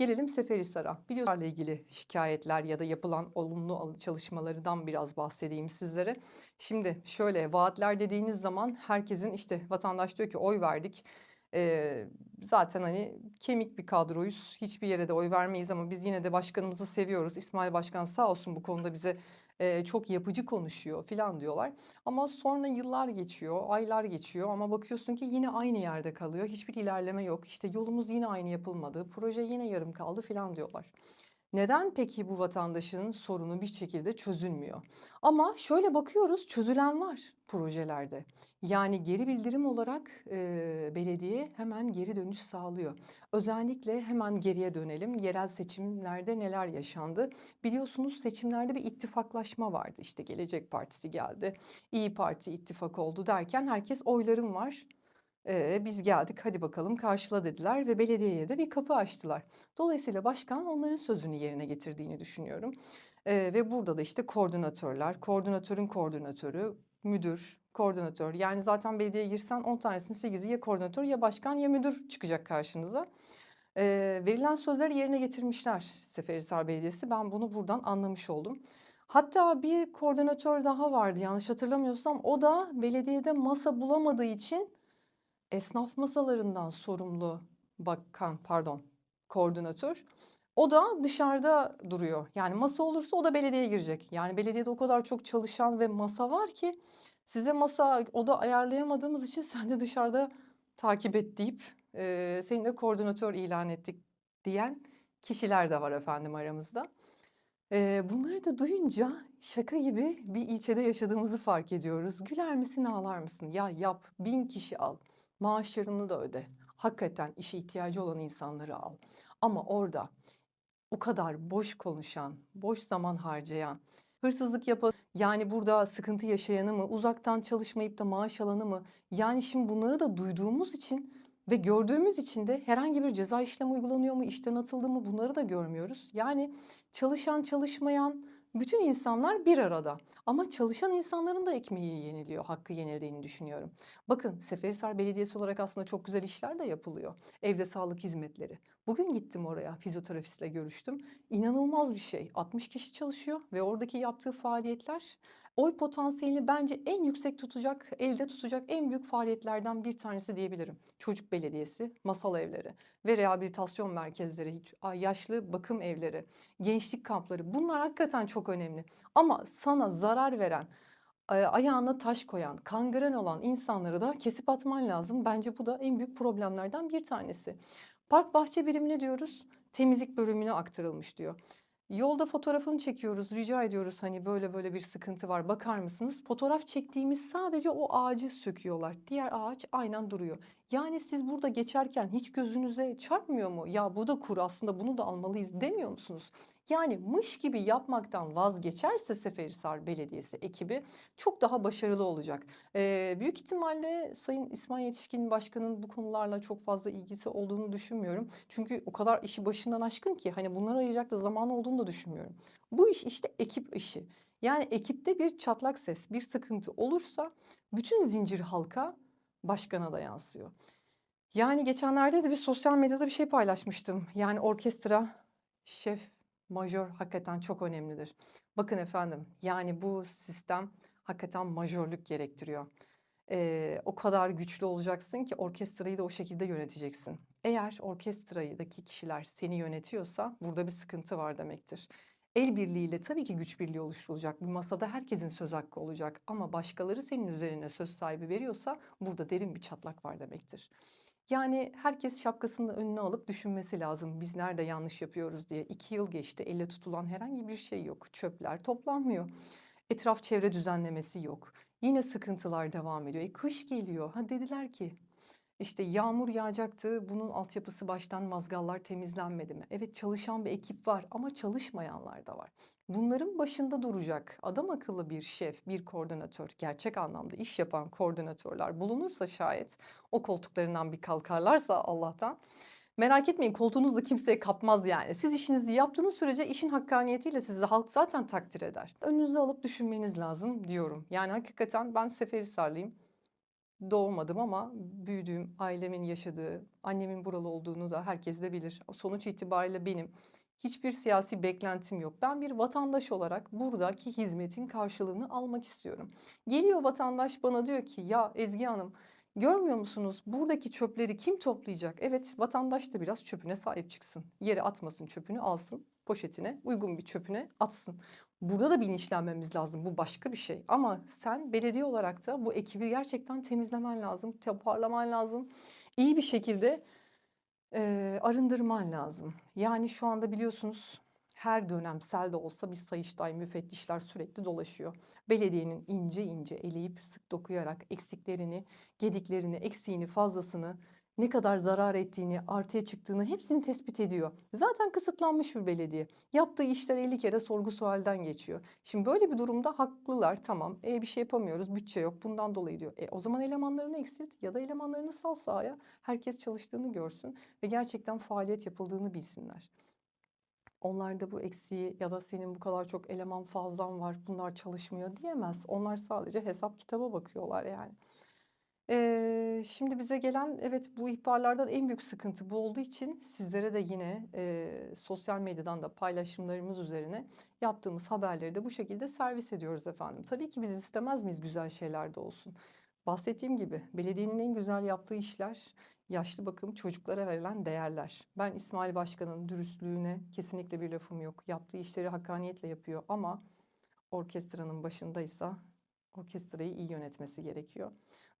gelelim Seferihisar'a. Biliyorlarla ilgili şikayetler ya da yapılan olumlu al- çalışmalarından biraz bahsedeyim sizlere. Şimdi şöyle vaatler dediğiniz zaman herkesin işte vatandaş diyor ki oy verdik. Ee, zaten hani kemik bir kadroyuz. Hiçbir yere de oy vermeyiz ama biz yine de başkanımızı seviyoruz. İsmail Başkan sağ olsun bu konuda bize e, çok yapıcı konuşuyor filan diyorlar. Ama sonra yıllar geçiyor, aylar geçiyor ama bakıyorsun ki yine aynı yerde kalıyor. Hiçbir ilerleme yok. İşte yolumuz yine aynı yapılmadı. Proje yine yarım kaldı filan diyorlar. Neden peki bu vatandaşın sorunu bir şekilde çözülmüyor? Ama şöyle bakıyoruz çözülen var projelerde. Yani geri bildirim olarak e, belediye hemen geri dönüş sağlıyor. Özellikle hemen geriye dönelim. Yerel seçimlerde neler yaşandı? Biliyorsunuz seçimlerde bir ittifaklaşma vardı. İşte Gelecek Partisi geldi, İyi Parti ittifak oldu derken herkes oylarım var. Ee, biz geldik hadi bakalım karşıla dediler ve belediyeye de bir kapı açtılar. Dolayısıyla başkan onların sözünü yerine getirdiğini düşünüyorum. Ee, ve burada da işte koordinatörler, koordinatörün koordinatörü, müdür, koordinatör. Yani zaten belediyeye girsen 10 tanesinin 8'i ya koordinatör ya başkan ya müdür çıkacak karşınıza. Ee, verilen sözleri yerine getirmişler Seferihisar Belediyesi. Ben bunu buradan anlamış oldum. Hatta bir koordinatör daha vardı yanlış hatırlamıyorsam. O da belediyede masa bulamadığı için esnaf masalarından sorumlu bakan pardon koordinatör. O da dışarıda duruyor. Yani masa olursa o da belediyeye girecek. Yani belediyede o kadar çok çalışan ve masa var ki size masa oda ayarlayamadığımız için sen de dışarıda takip et deyip e, seni de koordinatör ilan ettik diyen kişiler de var efendim aramızda. E, bunları da duyunca şaka gibi bir ilçede yaşadığımızı fark ediyoruz. Güler misin ağlar mısın? Ya yap bin kişi al. Maaşlarını da öde. Hakikaten işe ihtiyacı olan insanları al. Ama orada o kadar boş konuşan, boş zaman harcayan, hırsızlık yapan, yani burada sıkıntı yaşayanı mı, uzaktan çalışmayıp da maaş alanı mı? Yani şimdi bunları da duyduğumuz için ve gördüğümüz için de herhangi bir ceza işlemi uygulanıyor mu, işten atıldı mı bunları da görmüyoruz. Yani çalışan, çalışmayan bütün insanlar bir arada. Ama çalışan insanların da ekmeği yeniliyor, hakkı yenildiğini düşünüyorum. Bakın Seferihisar Belediyesi olarak aslında çok güzel işler de yapılıyor. Evde sağlık hizmetleri. Bugün gittim oraya fizyoterapistle görüştüm. İnanılmaz bir şey. 60 kişi çalışıyor ve oradaki yaptığı faaliyetler oy potansiyelini bence en yüksek tutacak, elde tutacak en büyük faaliyetlerden bir tanesi diyebilirim. Çocuk belediyesi, masal evleri ve rehabilitasyon merkezleri, yaşlı bakım evleri, gençlik kampları bunlar hakikaten çok önemli. Ama sana zarar veren, e, ayağına taş koyan, kangren olan insanları da kesip atman lazım. Bence bu da en büyük problemlerden bir tanesi. Park bahçe birimine diyoruz, temizlik bölümüne aktarılmış diyor. Yolda fotoğrafını çekiyoruz, rica ediyoruz hani böyle böyle bir sıkıntı var bakar mısınız? Fotoğraf çektiğimiz sadece o ağacı söküyorlar. Diğer ağaç aynen duruyor. Yani siz burada geçerken hiç gözünüze çarpmıyor mu? Ya bu da kur aslında bunu da almalıyız demiyor musunuz? Yani mış gibi yapmaktan vazgeçerse Seferihisar Belediyesi ekibi çok daha başarılı olacak. Ee, büyük ihtimalle Sayın İsmail Yetişkin Başkan'ın bu konularla çok fazla ilgisi olduğunu düşünmüyorum. Çünkü o kadar işi başından aşkın ki hani bunlara ayıracak da zamanı olduğunu da düşünmüyorum. Bu iş işte ekip işi. Yani ekipte bir çatlak ses, bir sıkıntı olursa bütün zincir halka başkana da yansıyor. Yani geçenlerde de bir sosyal medyada bir şey paylaşmıştım. Yani orkestra, şef, majör hakikaten çok önemlidir. Bakın efendim, yani bu sistem hakikaten majörlük gerektiriyor. Eee, o kadar güçlü olacaksın ki orkestrayı da o şekilde yöneteceksin. Eğer orkestrayıdaki kişiler seni yönetiyorsa burada bir sıkıntı var demektir. El birliğiyle tabii ki güç birliği oluşturulacak. Bir masada herkesin söz hakkı olacak ama başkaları senin üzerine söz sahibi veriyorsa burada derin bir çatlak var demektir. Yani herkes şapkasını önüne alıp düşünmesi lazım. Biz nerede yanlış yapıyoruz diye. İki yıl geçti, elle tutulan herhangi bir şey yok. Çöpler toplanmıyor. Etraf çevre düzenlemesi yok. Yine sıkıntılar devam ediyor. E kış geliyor. Ha dediler ki işte yağmur yağacaktı. Bunun altyapısı baştan mazgallar temizlenmedi mi? Evet çalışan bir ekip var ama çalışmayanlar da var. Bunların başında duracak adam akıllı bir şef, bir koordinatör, gerçek anlamda iş yapan koordinatörler bulunursa şayet o koltuklarından bir kalkarlarsa Allah'tan merak etmeyin koltuğunuz da kimseye kapmaz yani. Siz işinizi yaptığınız sürece işin hakkaniyetiyle sizi halk zaten takdir eder. Önünüze alıp düşünmeniz lazım diyorum. Yani hakikaten ben Seferihisarlıyım. Doğmadım ama büyüdüğüm, ailemin yaşadığı, annemin buralı olduğunu da herkes de bilir. Sonuç itibariyle benim hiçbir siyasi beklentim yok. Ben bir vatandaş olarak buradaki hizmetin karşılığını almak istiyorum. Geliyor vatandaş bana diyor ki ya Ezgi Hanım görmüyor musunuz buradaki çöpleri kim toplayacak? Evet vatandaş da biraz çöpüne sahip çıksın. Yere atmasın çöpünü alsın poşetine uygun bir çöpüne atsın. Burada da bilinçlenmemiz lazım. Bu başka bir şey. Ama sen belediye olarak da bu ekibi gerçekten temizlemen lazım, toparlaman lazım. İyi bir şekilde eee, arındırman lazım. Yani şu anda biliyorsunuz her dönem sel de olsa bir sayıştay, müfettişler sürekli dolaşıyor. Belediyenin ince ince eleyip sık dokuyarak eksiklerini, gediklerini, eksiğini, fazlasını, ne kadar zarar ettiğini, artıya çıktığını hepsini tespit ediyor. Zaten kısıtlanmış bir belediye. Yaptığı işler 50 kere sorgu sualden geçiyor. Şimdi böyle bir durumda haklılar tamam. E bir şey yapamıyoruz, bütçe yok bundan dolayı diyor. E o zaman elemanlarını eksilt ya da elemanlarını sal sahaya. Herkes çalıştığını görsün ve gerçekten faaliyet yapıldığını bilsinler. Onlar da bu eksiği ya da senin bu kadar çok eleman fazlan var, bunlar çalışmıyor diyemez. Onlar sadece hesap kitaba bakıyorlar yani. Eee, şimdi bize gelen evet bu ihbarlardan en büyük sıkıntı bu olduğu için sizlere de yine eee, sosyal medyadan da paylaşımlarımız üzerine yaptığımız haberleri de bu şekilde servis ediyoruz efendim. Tabii ki biz istemez miyiz güzel şeyler de olsun. Bahsettiğim gibi belediyenin en güzel yaptığı işler yaşlı bakım çocuklara verilen değerler. Ben İsmail Başkan'ın dürüstlüğüne kesinlikle bir lafım yok. Yaptığı işleri hakkaniyetle yapıyor ama orkestranın başındaysa orkestrayı iyi yönetmesi gerekiyor.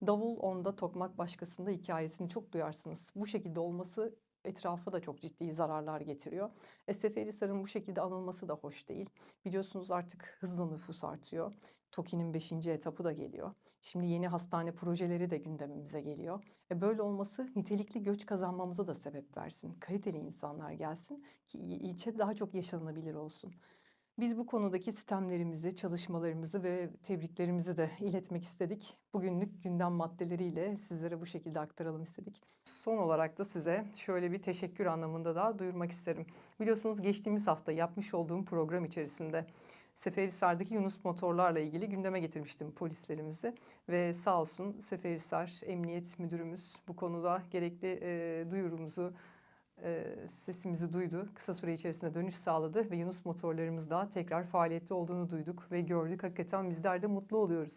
Davul onda, tokmak başkasında hikayesini çok duyarsınız. Bu şekilde olması etrafa da çok ciddi zararlar getiriyor. E, Seferihisar'ın bu şekilde anılması da hoş değil. Biliyorsunuz artık hızla nüfus artıyor. TOKİ'nin 5. etapı da geliyor. Şimdi yeni hastane projeleri de gündemimize geliyor. E böyle olması nitelikli göç kazanmamıza da sebep versin. Kaliteli insanlar gelsin ki il- ilçe daha çok yaşanabilir olsun. Biz bu konudaki sistemlerimizi, çalışmalarımızı ve tebriklerimizi de iletmek istedik. Bugünlük gündem maddeleriyle sizlere bu şekilde aktaralım istedik. Son olarak da size şöyle bir teşekkür anlamında da duyurmak isterim. Biliyorsunuz geçtiğimiz hafta yapmış olduğum program içerisinde Seferihisar'daki Yunus motorlarla ilgili gündeme getirmiştim polislerimizi ve sağ olsun Seferihisar Emniyet Müdürümüz bu konuda gerekli e, duyurumuzu e, sesimizi duydu. Kısa süre içerisinde dönüş sağladı ve Yunus motorlarımız da tekrar faaliyette olduğunu duyduk ve gördük. Hakikaten bizler de mutlu oluyoruz.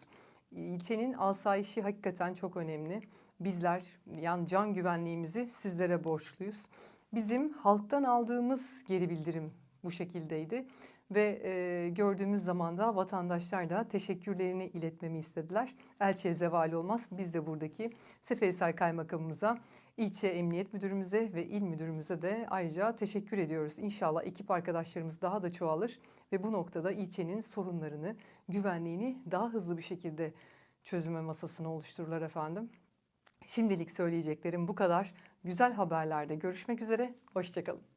İlçenin asayişi hakikaten çok önemli. Bizler yani can güvenliğimizi sizlere borçluyuz. Bizim halktan aldığımız geri bildirim bu şekildeydi ve e, gördüğümüz zaman da vatandaşlar da teşekkürlerini iletmemi istediler. Elçiye zeval olmaz. Biz de buradaki Seferihisar Kaymakamımıza, ilçe emniyet müdürümüze ve il müdürümüze de ayrıca teşekkür ediyoruz. İnşallah ekip arkadaşlarımız daha da çoğalır ve bu noktada ilçenin sorunlarını, güvenliğini daha hızlı bir şekilde çözüme masasına oluştururlar efendim. Şimdilik söyleyeceklerim bu kadar. Güzel haberlerde görüşmek üzere. Hoşçakalın.